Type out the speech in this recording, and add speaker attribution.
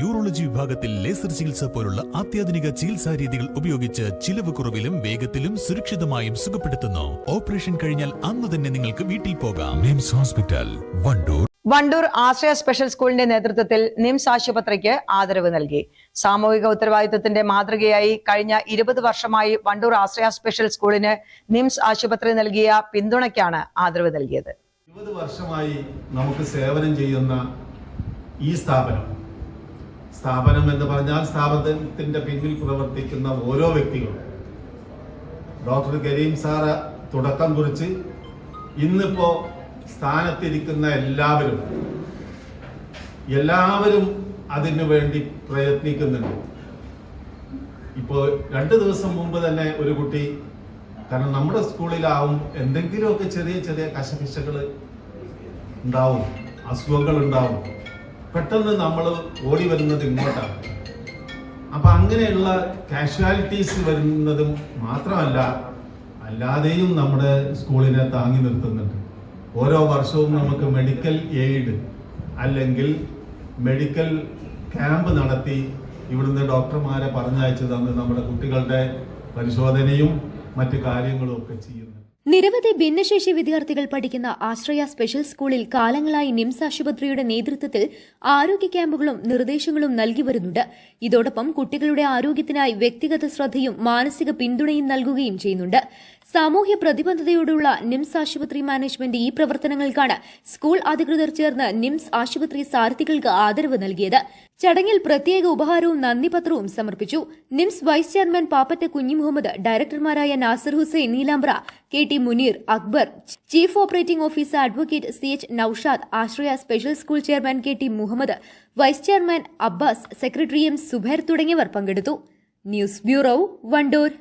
Speaker 1: Urology വിഭാഗത്തിൽ laser ചികിത്സ പോലുള്ള അത്യാധുനിക ചികിത്സാ രീതികൾ ഉപയോഗിച്ച് ചിലവ് കുറവിലും വേഗത്തിലും സുരക്ഷിതമായും സുഖപ്പെടുത്തുന്നു. ഓപ്പറേഷൻ കഴിഞ്ഞാൽ അന്ന് തന്നെ നിങ്ങൾക്ക് വീട്ടിൽ പോകാം. മിംസ് ഹോസ്പിറ്റൽ വണ്ടൂർ.
Speaker 2: വണ്ടൂർ ആശ്രയ സ്പെഷ്യൽ സ്കൂളിന്റെ നേതൃത്വത്തിൽ നിംസ് ആശുപത്രിക്ക് ആദരവ് നൽകി. സാമൂഹിക ഉത്തരവാദിത്വത്തിന്റെ മാതൃകയായി കഴിഞ്ഞ ഇരുപത് വർഷമായി വണ്ടൂർ ആശ്രയ സ്പെഷ്യൽ സ്കൂളിന് നിംസ് ആശുപത്രി നൽകിയ പിന്തുണയ്ക്കാണ് ആദരവ് നൽകിയത്.
Speaker 3: ഇരുപത് വർഷമായി നമുക്ക് സേവനം ചെയ്യുന്ന ഈ സ്ഥാപനം സ്ഥാപനം എന്ന് പറഞ്ഞാൽ സ്ഥാപനത്തിന്റെ പിന്നിൽ പ്രവർത്തിക്കുന്ന ഓരോ വ്യക്തികളും. ഡോക്ടർ കരീം സാറ് തുടക്കം കുറിച്ച് ഇന്നിപ്പോ സ്ഥാനത്തിരിക്കുന്ന എല്ലാവരും എല്ലാവരും അതിനു വേണ്ടി പ്രയത്നിക്കുന്നുണ്ട്. ഇപ്പോൾ രണ്ട് ദിവസം മുമ്പ് തന്നെ ഒരു കുട്ടി കാരണം നമ്മുടെ സ്കൂളിലാവും എന്തെങ്കിലുമൊക്കെ ചെറിയ ചെറിയ കശപിശകൾ ഉണ്ടാവും അസുഖങ്ങൾ ഉണ്ടാവും. പെട്ടെന്ന് നമ്മൾ ഓടി വരുന്നത് ഇങ്ങോട്ടാണ്. അപ്പൊ അങ്ങനെയുള്ള കാഷ്വാലിറ്റീസ് വരുന്നതും മാത്രമല്ല അല്ലാതെയും നമ്മുടെ സ്കൂളിനെ താങ്ങി നിർത്തുന്നുണ്ട്. ഓരോ വർഷവും നമുക്ക് മെഡിക്കൽ എയ്ഡ് അല്ലെങ്കിൽ മെഡിക്കൽ ക്യാമ്പ് നടത്തി ഇവിടുന്ന് ഡോക്ടർമാരെ പറഞ്ഞയച്ചു തന്ന് നമ്മുടെ കുട്ടികളുടെ പരിശോധനയും മറ്റു കാര്യങ്ങളും ഒക്കെ ചെയ്യുന്നത്.
Speaker 4: നിരവധി ഭിന്നശേഷി വിദ്യാർത്ഥികൾ പഠിക്കുന്ന ആശ്രയ സ്പെഷ്യൽ സ്കൂളിൽ കാലങ്ങളായി നിംസ് ആശുപത്രിയുടെ നേതൃത്വത്തിൽ ആരോഗ്യ ക്യാമ്പുകളും നിർദ്ദേശങ്ങളും നൽകി വരുന്നുണ്ട്. ഇതോടൊപ്പം കുട്ടികളുടെ ആരോഗ്യത്തിനായി വ്യക്തിഗത ശ്രദ്ധയും മാനസിക പിന്തുണയും നൽകുകയും ചെയ്യുന്നുണ്ട്. സാമൂഹ്യ പ്രതിബദ്ധതയോടുള്ള നിംസ് ആശുപത്രി മാനേജ്മെന്റ് ഈ പ്രവർത്തനങ്ങൾക്കാണ് സ്കൂൾ അധികൃതർ ചേർന്ന് നിംസ് ആശുപത്രി സാരഥികൾക്ക് ആദരവ് നൽകിയത്. ചടങ്ങിൽ പ്രത്യേക ഉപഹാരവും നന്ദിപത്രവും സമർപ്പിച്ചു. NIMS vice chairman Pappatta Kunhi Muhammad ഡയറക്ടർമാരായ Nasar Hussain Neelambra K T Muneer Akbar chief operating officer advocate C H Noushad Ashraya special school chairman K T Muhammad vice chairman Abbas secretary M Zubair തുടങ്ങിയവർ പങ്കെടുത്തു. News bureau Wandoor.